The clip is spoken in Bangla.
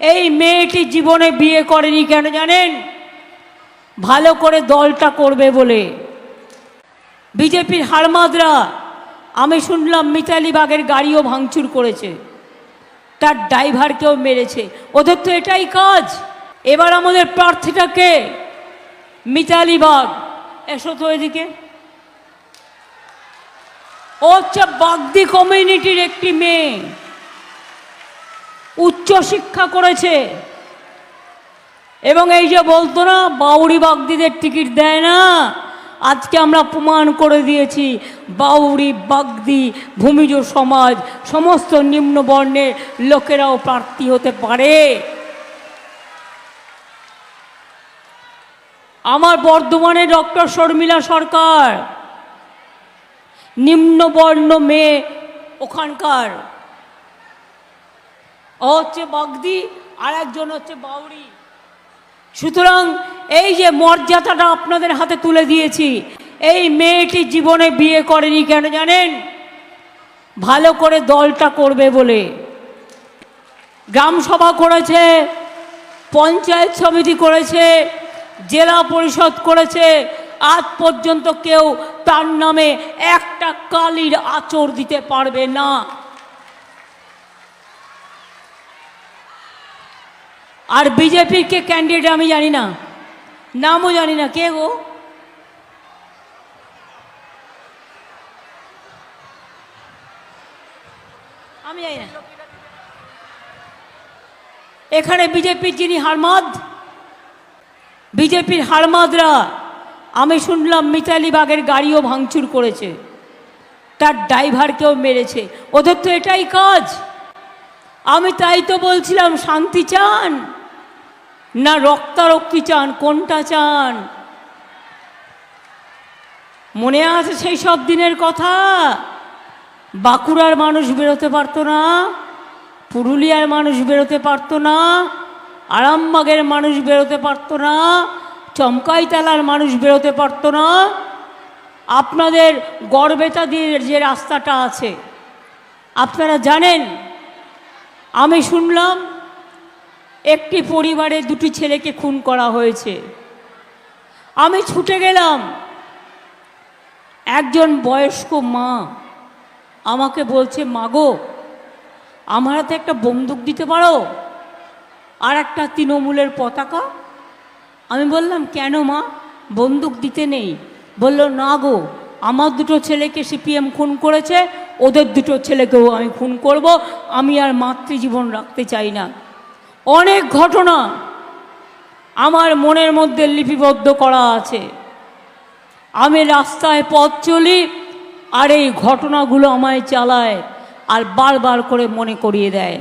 এই মেয়েটি জীবনে বিয়ে করেনি কেন জানেন? ভালো করে দলটা করবে বলে। বিজেপির হারমাদরা আমি শুনলাম মিতালি বাগের গাড়িও ভাঙচুর করেছে। তার ড্রাইভারকেও মেরেছে। ওদের তো এটাই কাজ। এবার আমাদের প্রার্থীটাকে মিতালি বাগ। এসো তো এদিকে। ও হচ্ছে বাগদি কমিউনিটির একটি মেয়ে। উচ্চ শিক্ষা করেছে। এবং এই যে বলতো না বাউরি বাগদিদের টিকিট দেয় না, আজকে আমরা প্রমাণ করে দিয়েছি বাউরি বাগদি ভূমিজ সমাজ, সমস্ত নিম্ন বর্ণের লোকেরাও প্রার্থী হতে পারে। আমার বর্ধমানে ডক্টর শর্মিলা সরকার নিম্নবর্ণ মেয়ে ওখানকার। ও হচ্ছে বগদি আর একজন হচ্ছে বাউরি সুতরাং এই যে মর্যাদাটা আপনাদের হাতে তুলে দিয়েছি, এই মেয়েটি জীবনে বিয়ে করেনি কেন জানেন? ভালো করে দলটা করবে বলে। গ্রাম সভা করেছে, পঞ্চায়েত সমিতি করেছে, জেলা পরিষদ করেছে, আজ পর্যন্ত কেউ তার নামে একটা কালির আচর দিতে পারবে না। আর বিজেপির কে ক্যান্ডিডেট আমি জানি না। নামও জানি না। কে গো? আমি জানি না। এখানে বিজেপির যিনি হারমাদ বিজেপির হারমাদরা, আমি শুনলাম মিতালি বাগের গাড়িও ভাঙচুর করেছে। তার ড্রাইভারকেও মেরেছে। ওদের তো এটাই কাজ। আমি তাই তো বলছিলাম, শান্তি চান। না রক্তারক্তি চান, কোনটা চান? মনে আছে সেই সব দিনের কথা? বাঁকুড়ার মানুষ বেরোতে পারতো না, পুরুলিয়ার মানুষ বেরোতে পারতো না, আরামবাগের মানুষ বেরোতে পারতো না, চমকাইতলার মানুষ বেরোতে পারতো না। আপনাদের গড়বেতা দিয়ে যে রাস্তাটা আছে, আপনারা জানেন? আমি শুনলাম একটি পরিবারে দুটি ছেলেকে খুন করা হয়েছে। আমি ছুটে গেলাম। একজন বয়স্ক মা আমাকে বলছে, মাগো, আমার হাতে একটা বন্দুক দিতে পারো? আর একটা তৃণমূলের পতাকা? আমি বললাম, কেন মা? বন্দুক দিতে নেই। বলল, না গো, আমার দুটো ছেলেকে সিপিএম খুন করেছে, ওদের দুটো ছেলেকেও আমি খুন করব। আমি আর মাতৃজীবন রাখতে চাই না। অনেক ঘটনা আমার মনের মধ্যে লিপিবদ্ধ করা আছে। আমি রাস্তায় পথ চলি আর এই ঘটনাগুলো আমায় চালায় আর বারবার করে মনে করিয়ে দেয়।